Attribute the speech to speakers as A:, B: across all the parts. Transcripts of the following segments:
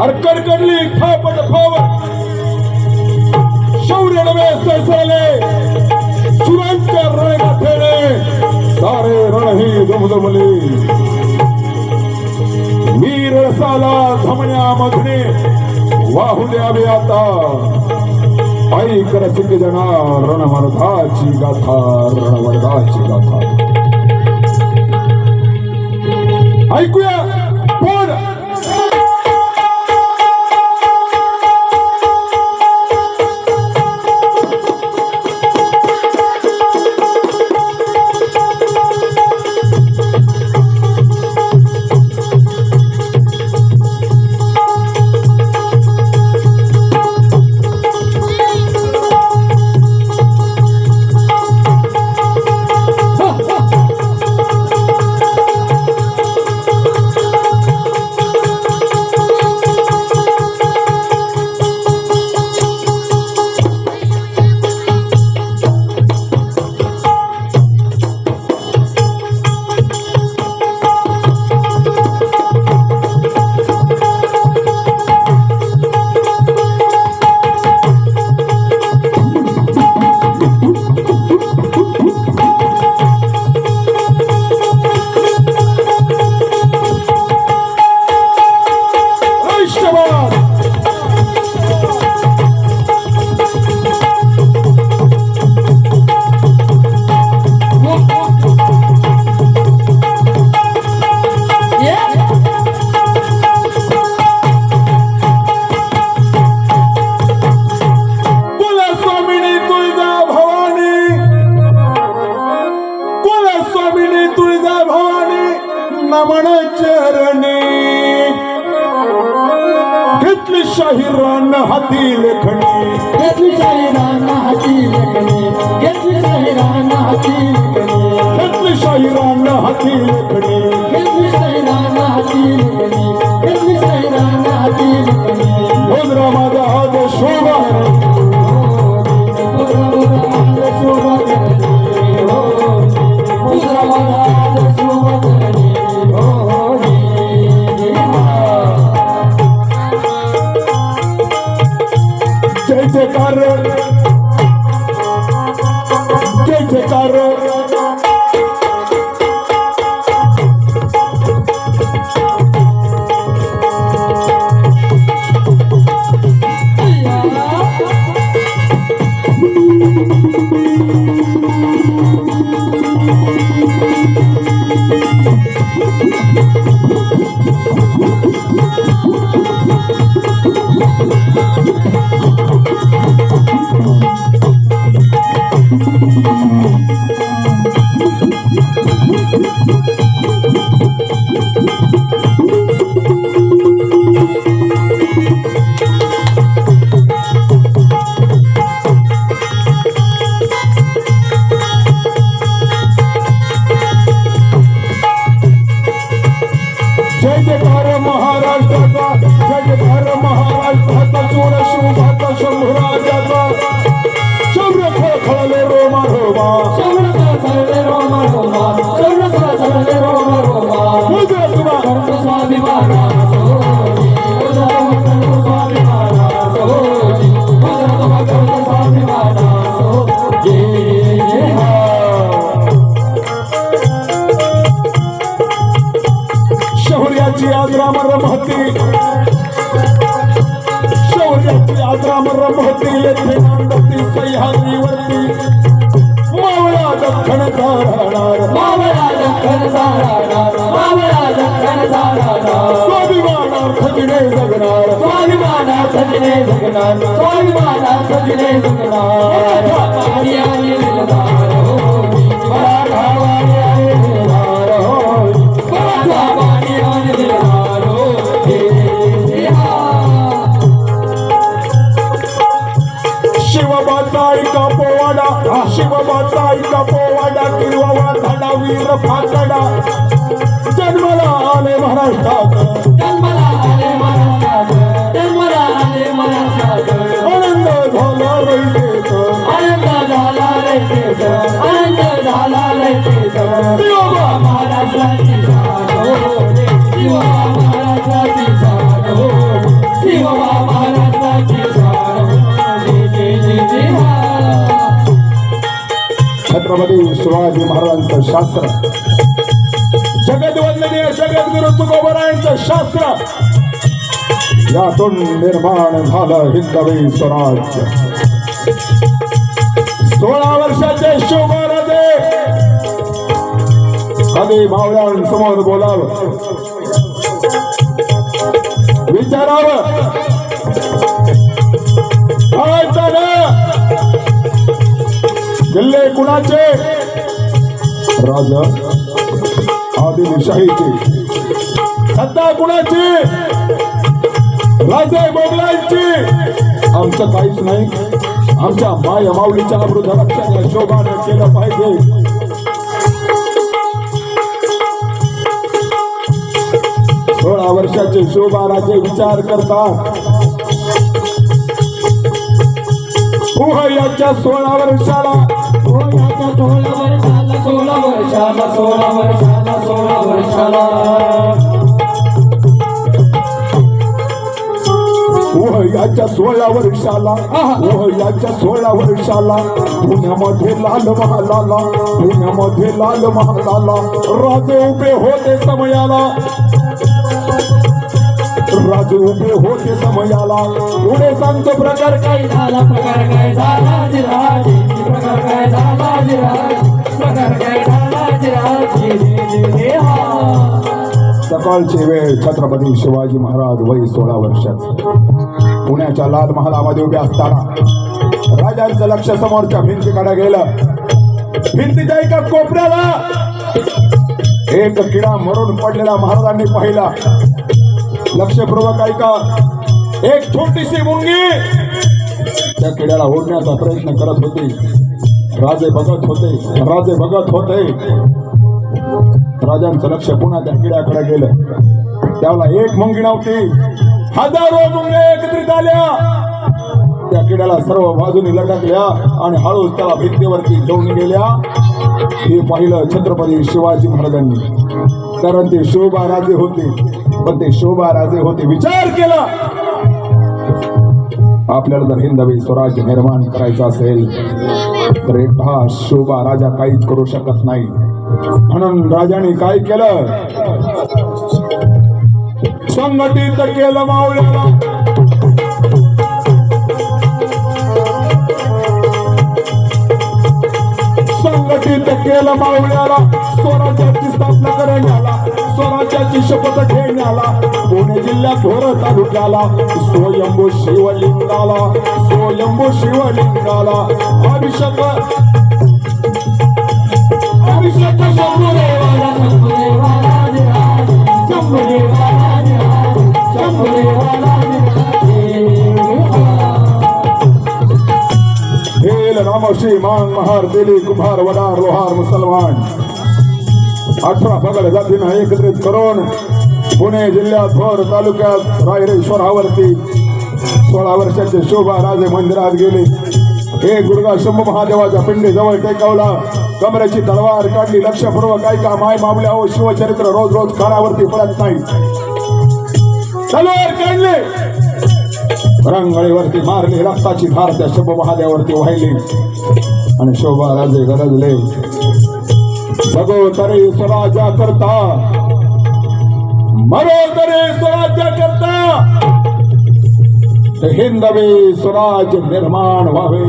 A: अडकडकडली कडकडली थापट फावट शौर्य नवे सरसरले सुरांच्या रणगाथेने सारे रणही दमदमले. वीर रसाला धमण्या मधने. वाहू द्यावे आता. ऐक रसिक जना रणमर्धाची गाथा रणमर्धाची गाथा. ऐकूया. घेतली शाहिरान हाती लेखणी
B: घेतली शाहिराना हाती लेखणी घेतली शाहिराना हाती लेखणी
A: घेतली शाहिरान हाती लेखणी
B: घेतली शाहिराना हाती लेखणी घेतली शाहिराना हाती लेखणी
A: भोजरा माझा हात शोभा जय जय जयकार शंभुराजाचा. शौर्य खळखळले रोमा रोमा आज राम रमहती येथे नांदती सह्याद्रीवरती मावळा दक्षण झाडाणार मावळा दक्षण झाडाणार स्वाभिमाना खजिने जगणार
B: स्वाभिमाना सजने जगणार स्वाभिमाना सजने जगणार मराठा आणि दिलदार
A: शिवाजी महाराजांचं शास्त्र. जगदवंदनीय जगद्गुरु तुकोबरायांचं शास्त्र. यातून निर्माण झालं हिंदवी स्वराज्य. सोळा वर्षाचे शिवमहाराजे. कधी मावळ्यांसमोर बोलावं? विचारावं? काय झालं? किल्ले कुणाचे? राजा आदिलशाहीची सत्ता कुणाची? राजे मोगलांची. आमचं काहीच नाही. आमच्या माय माऊलीच्या अमृत रक्षण शोभानं केलं पाहिजे. सोळा वर्षाचे शोभा राजे विचार करतात. याच्या सोळा वर्षाला
B: सोळाच्या सोळा वर्षाला सोळा वर्षाला सोळा वर्षाला सोळा वर्षाला
A: याच्या सोळा वर्षाला याच्या सोळा वर्षाला पुण्यामध्ये लाल महालाला पुण्यामध्ये लाल महालाला. राजे उभे होते समयाला. राजे उभे होते समयाला. पुढे सांगतो प्रकार काय
B: झाला प्रकार काय झाला जिराजे. प्रकार काय झाला जिराजे. प्रकार काय झाला जिराजे.
A: सकाळची वेळ छत्रपती शिवाजी महाराज वय सोळा वर्षाचे पुण्याच्या लाल महालामध्ये उभे असताना राजांचं लक्ष समोरच्या भिंतीकडे गेलं. भिंतीच्या एका कोपऱ्याला एक किडा मरून पडलेला महाराजांनी पाहिला. लक्षपूर्वक ऐका एक छोटीशी मुंगी. त्या किड्याला ओढण्याचा प्रयत्न करत होती. राजे बघत होते. राजे बघत होते. राजांचं लक्ष पुन्हा त्या किड्याकडे गेलं. त्याला एक मुंगी नव्हती. हजारो मुंग्या एकत्रित आल्या. त्या किड्याला सर्व बाजूनी लटकल्या आणि हळूच त्याला भिंतीवरती घेऊन गेल्या. हे पाहिलं छत्रपती शिवाजी महाराजांनी. कारण ते शोभा राजे होते. पण ते शोभा राजे होते विचार केला. आपल्याला जर हिंदवी स्वराज्य निर्माण करायचं असेल तर एकटा शोभा राजा काहीच करू शकत नाही. म्हणून राजाने काय केलं? संघटित केलं मावळ्याला. संघटित टक्केला मावळ्याला. स्वराज्याची स्थापना करण्याला स्वराज्याची शपथ घेण्याला. पुणे जिल्ह्यात धोर तालुक्याला स्वयंभू शिवलिंगाला स्वयंभू शिवलिंगाला. अभिषेक अभिषेक
B: शंभू देवाला
A: हेल मांग महार दिली कुंभार वडार लोहार मुसलमान. अठरा पगड जातीनं एकत्रित करून पुणे जिल्ह्यात भोर तालुक्यात रायरेश्वरावरती सोळा वर्षाचे शोभा राजे मंदिरात गेले. हे गुरुगा शंभू महादेवाच्या पिंडी जवळ टेकवला. कमरेची तलवार काढली. लक्षपूर्वक ऐका माय मामल्या हो शिवचरित्र रोज रोज काळावरती पडत नाही. तलवार काढली. रंगळीवरती मारली रक्ताची धार त्या शंभू महादेवावरती वाहिली. आणि शोभा राजे गरजले. सगो तरी स्वराज्या करता. मरो तरी स्वराज्या करता. हिंदवी स्वराज्य निर्माण व्हावे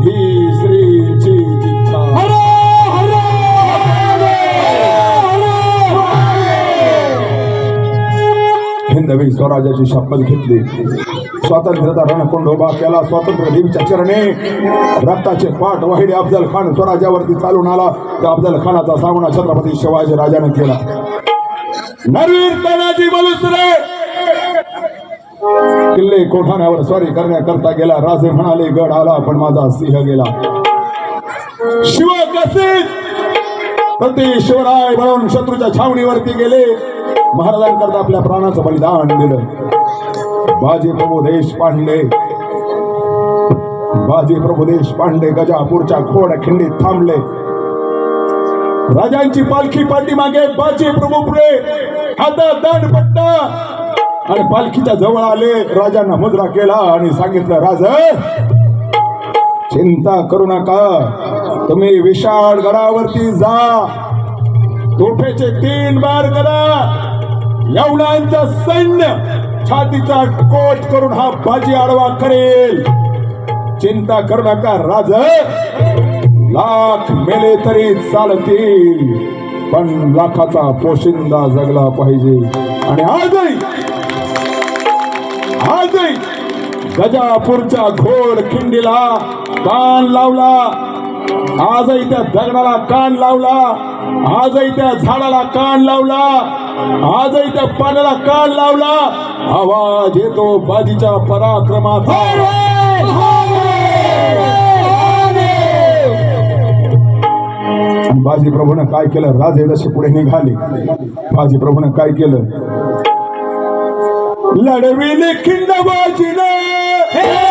A: ही श्रीची इच्छा हिंदवी स्वराज्याची शपथ घेतली. स्वातंत्र्याचा रणकुंड उभा केला स्वातंत्र्य देवीच्या चरणे रक्ताचे पाठ वाहिडे अफजल खान स्वराज्यावरती चालून आला त्या अफजल खानाचा सामना छत्रपती शिवाजी राजाने केला. नरवीर तानाजी बलुसरे किल्ले कोठाण्यावर स्वारी करण्याकरता गेला राजे म्हणाले गड आला पण माझा सिंह गेला शिव कसे प्रति शिवराय म्हणून शत्रूच्या छावणीवरती गेले महाराजांकरता आपल्या प्राणाचं बलिदान दिलं. बाजी प्रभू देशपांडे बाजी प्रभू देशपांडे गजापूरच्या खोड खिंडीत थांबले. राजांची पालखी पाठीमागे बाजी प्रभू पुढे. हातात दंड पट्टा. आणि पालखीच्या जवळ आले राजांना मुद्रा केला आणि सांगितलं राज चिंता करू नका. तुम्ही विशाळ गडावरती जा. तोफेचे तीन बार करा. एवढ्यांचा सैन्य छातीचा कोट करून हा बाजी आडवा करेल. चिंता करू नका राज. लाख मेले तरी चालतील पण लाखाचा पोशिंदा जगला पाहिजे. आणि आजही आजही गजापूरच्या घोड खिंडीला कान लावला. आजही त्या दगडाला कान लावला. आजही त्या झाडाला कान लावला. आजही त्या पाण्याला काळ लावला. आवाज येतो बाजीच्या पराक्रमाचा. बाजी प्रभूनं काय केलं? राजे जसे पुढे निघाले. बाजी प्रभूनं काय केलं? लढविले खिंड बाजीने.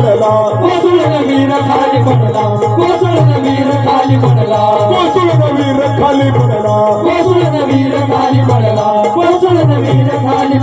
A: கொண்டலா கோசுளன வீர காளி கொண்டலா கோசுளன வீர காளி கொண்டலா கோசுளன வீர காளி கொண்டலா கோசுளன வீர காளி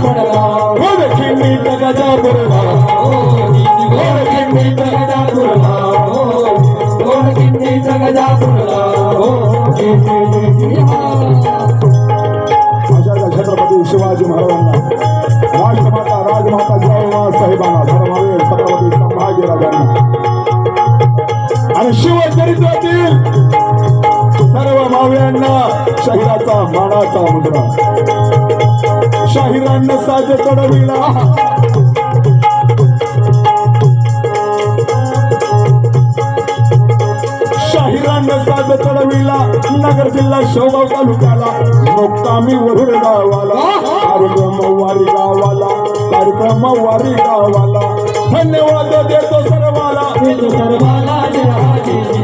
A: मानाचा मुद्रा शाहिरांना साज चढविला. शाहिरांना साज चढविला. नगर जिल्हा शेवगाव तालुक्याला. मुक्कामी वरुड गावाला. कार्यक्रम वारी गावाला. कार्यक्रम वारी गावाला. धन्यवाद देतो सर्वाला.
B: देतो सर्व